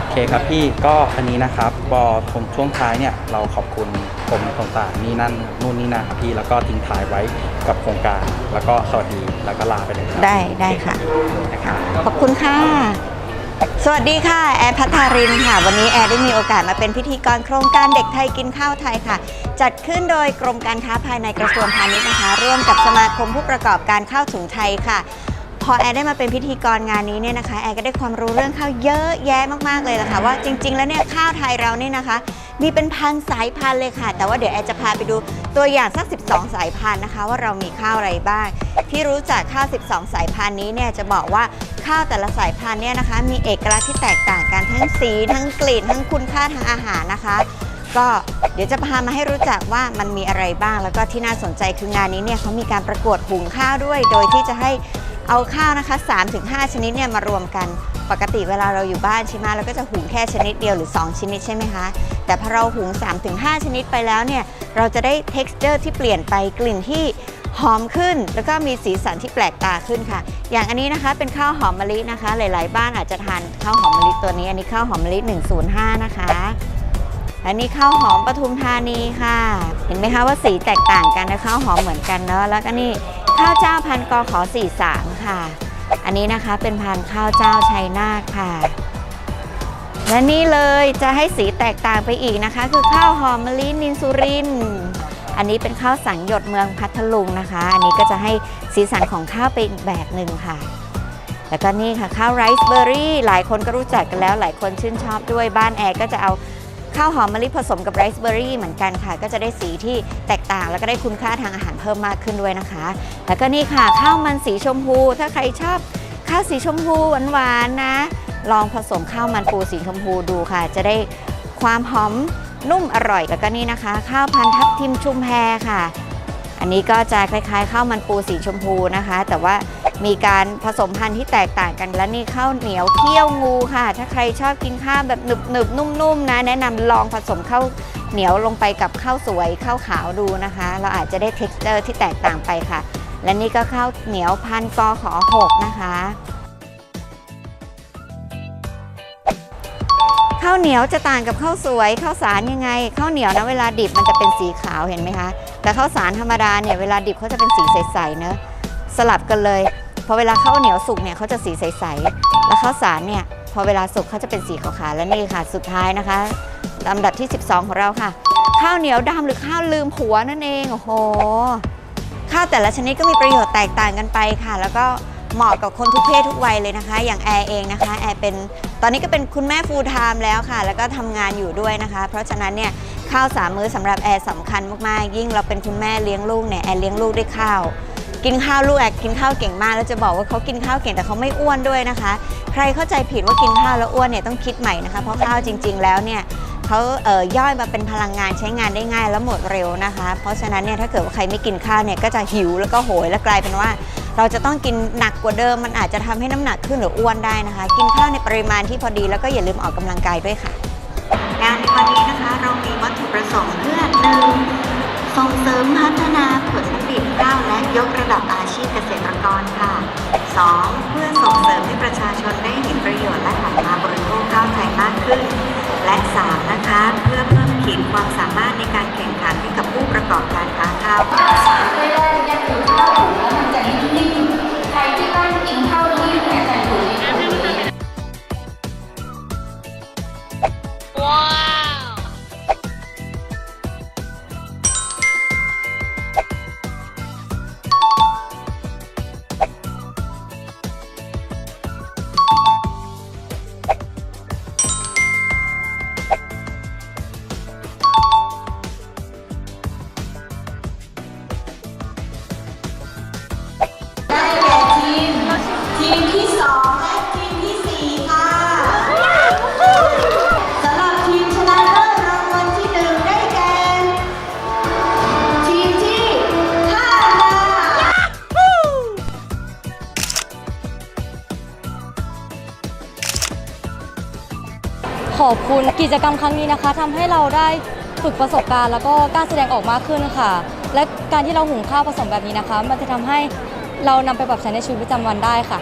โอเคครับพี่ก็อันนี้นะครับบอตรงช่วงท้ายเนี่ยเราขอบคุณกรมต่างๆนี่นั่นนู่นนี่นะครับพี่แล้วก็ทิ้งท้ายไว้กับโครงการ แล้วก็สวัสดีแล้วก็ลาไปเลยครับได้ได้ค่ะ นะครับ ขอบคุณค่ะ สวัสดีค่ะ แอร์พัทารินค่ะ วันนี้แอร์ได้มีโอกาสมาเป็นพิธีกรโครงการเด็กไทยกินข้าวไทยค่ะ จัดขึ้นโดยกรมการค้าภายในกระทรวงพาณิชย์นะคะ ร่วมกับสมาคมผู้ประกอบการข้าวถุงไทยค่ะ พอแอร์ได้มาเป็นพิธีกรงานนี้เนี่ยนะคะแอร์ก็ได้ความรู้เรื่องข้าวเยอะแยะมากๆเลยล่ะค่ะว่าจริง ๆ แล้วเนี่ยข้าวไทยเราเนี่ยนะคะ มีเป็นพันสายพันธุ์เลยค่ะ แต่ว่าเดี๋ยวแอร์จะพาไปดูตัวอย่างสัก 12 สายพันธุ์นะคะ ว่าเรามีข้าวอะไรบ้าง ที่รู้จักข้าว 12 สายพันธุ์นี้เนี่ยจะบอกว่าข้าวแต่ละสายพันธุ์เนี่ยนะคะ มีเอกลักษณ์ที่แตกต่างกันทั้งสี ทั้งกลิ่น ทั้งคุณค่าทางอาหารนะคะก็เดี๋ยวจะพามาให้รู้จักว่ามันมีอะไรบ้าง แล้วก็ที่น่าสนใจคืองานนี้เนี่ยเขามีการประกวดหุงข้าวด้วย โดยที่จะให้ เอาข้าวนะคะ 3-5 ชนิดเนี่ยมารวมกัน ปกติเวลาเราอยู่บ้านใช่ไหมเราก็จะหุงแค่ชนิดเดียวหรือ 2 ชนิดใช่ไหมคะ แต่พอเราหุง 3-5 ชนิดไปแล้วเนี่ยเราจะได้ texture ที่เปลี่ยนไปกลิ่นที่หอมขึ้น แล้วก็มีสีสันที่แปลกตาขึ้นค่ะ อย่างอันนี้นะคะเป็นข้าวหอมมะลินะคะ หลาย ๆ บ้านอาจจะทานข้าวหอมมะลิตัวนี้ อันนี้ข้าวหอมมะลิ 105 นะคะ อันนี้ข้าวหอมปทุมธานีค่ะ เห็นไหมคะว่าสีแตกต่างกันนะข้าวหอมเหมือนกันเนาะ แล้วก็นี่ ข้าวเจ้าพันกอขอ43 ค่ะ อันนี้นะคะเป็นพันข้าวเจ้าชัยนาทค่ะ และนี่เลยจะให้สีแตกต่างไปอีกนะคะ คือข้าวหอมมะลินินสุริน อันนี้เป็นข้าวสังหยดเมืองพัทลุงนะคะ อันนี้ก็จะให้สีสันของข้าวไปอีกแบบหนึ่งค่ะแล้วก็นี่ค่ะข้าวไรซ์เบอร์รี่หลายคนก็รู้จักกันแล้ว หลายคนชื่นชอบด้วยบ้านแอร์ก็จะเอา ข้าวหอมมะลิผสมกับไรซ์เบอร์รี่เหมือนกันค่ะ ก็จะได้สีที่แตกต่าง แล้วก็ได้คุณค่าทางอาหารเพิ่มมากขึ้นด้วยนะคะ แล้วก็นี่ค่ะข้าวมันสีชมพู ถ้าใครชอบข้าวสีชมพูหวานๆนะ ลองผสมข้าวมันปูสีชมพูดูค่ะ จะได้ความหอมนุ่มอร่อยแล้วก็นี่นะคะ ข้าวพันทับทิมชุมแพค่ะ อันนี้ก็จะคล้ายๆ ข้าวมันปูสีชมพูนะคะ แต่ว่า มีการผสมพันธุ์ที่แตกต่างกันและนี่ข้าวเหนียวเคี่ยวงูค่ะ ถ้าใครชอบกินข้าวแบบหนึบๆนุ่มๆนะ แนะนำลองผสมข้าวเหนียวลงไปกับข้าวสวยข้าวขาวดูนะคะ เราอาจจะได้ t e x t อร์ที่แตกต่างไปค่ะ และนี่ก็ข้าวเหนียวพันกอขอหกนะคะข้าวเหนียวจะต่างกับข้าวสวยข้าวสารยังไงข้าวเหนียวนะเวลาดิบมันจะเป็นสีขาวเห็นไหมคะ แต่ข้าวสารธรรมดาเนี่ยเวลาดิบเขาจะเป็นสีใสๆเนอะสลับกันเลย พอเวลาข้าวเหนียวสุกเนี่ยเขาจะสีใสๆ แล้วข้าวสารเนี่ยพอเวลาสุกเขาจะเป็นสีขาวๆ และนี่ค่ะ สุดท้ายนะคะลำดับที่ 12 ของเราค่ะ ข้าวเหนียวดำหรือข้าวลืมผัวนั่นเองโอ้โหข้าวแต่ละชนิดก็มีประโยชน์แตกต่างกันไปค่ะ แล้วก็เหมาะกับคนทุกเพศทุกวัยเลยนะคะ อย่างแอร์เองนะคะแอร์เป็นตอนนี้ก็เป็นคุณแม่ฟูลไทม์แล้วค่ะ แล้วก็ทำงานอยู่ด้วยนะคะ เพราะฉะนั้นเนี่ยข้าวสามมื้อสำหรับแอร์สำคัญมากๆ ยิ่งเราเป็นคุณแม่เลี้ยงลูกเนี่ยแอร์เลี้ยงลูกด้วยข้าว กินข้าวลูกแอร์กินข้าวเก่งมากแล้วจะบอกว่าเขากินข้าวเก่งแต่เขาไม่อ้วนด้วยนะคะ ใครเข้าใจผิดว่ากินข้าวแล้วอ้วนเนี่ยต้องคิดใหม่นะคะ เพราะข้าวจริง ๆ แล้วเนี่ยเขาเอ่อย่อยมาเป็นพลังงานใช้งานได้ง่ายแล้วหมดเร็วนะคะ เพราะฉะนั้นเนี่ยถ้าเกิดว่าใครไม่กินข้าวเนี่ยก็จะหิวแล้วก็โหยแล้วกลายเป็นว่า เราจะต้องกินหนักกว่าเดิม มันอาจจะทำให้น้ำหนักขึ้นหรืออ้วนได้นะคะ กินข้าวในปริมาณที่พอดีแล้วก็อย่าลืมออกกำลังกายด้วยค่ะงานในวันนี้นะคะ เรามีวัตถุประสงค์เพื่อหนึ่ง ยกระดับอาชีพเกษตรกรค่ะ 2. เพื่อส่งเสริมให้ประชาชนได้เห็นประโยชน์และหันมาบริโภคข้าวไทยมากขึ้น และ 3. นะคะ เพื่อเพิ่มขีดความสามารถในการแข่งขันให้กับผู้ประกอบการค้าข้าวเคยได้ยังถือข้าว ขอบคุณกิจกรรมครั้งนี้นะคะทำให้เราได้ฝึกประสบการณ์ แล้วก็กล้ารแสดงออกมากขึ้นค่ะ และการที่เราหุงข้าวผสมแบบนี้นะคะ มันจะทำให้เรานำไปปรับใช้ในชีวิตประจำวันได้ค่ะ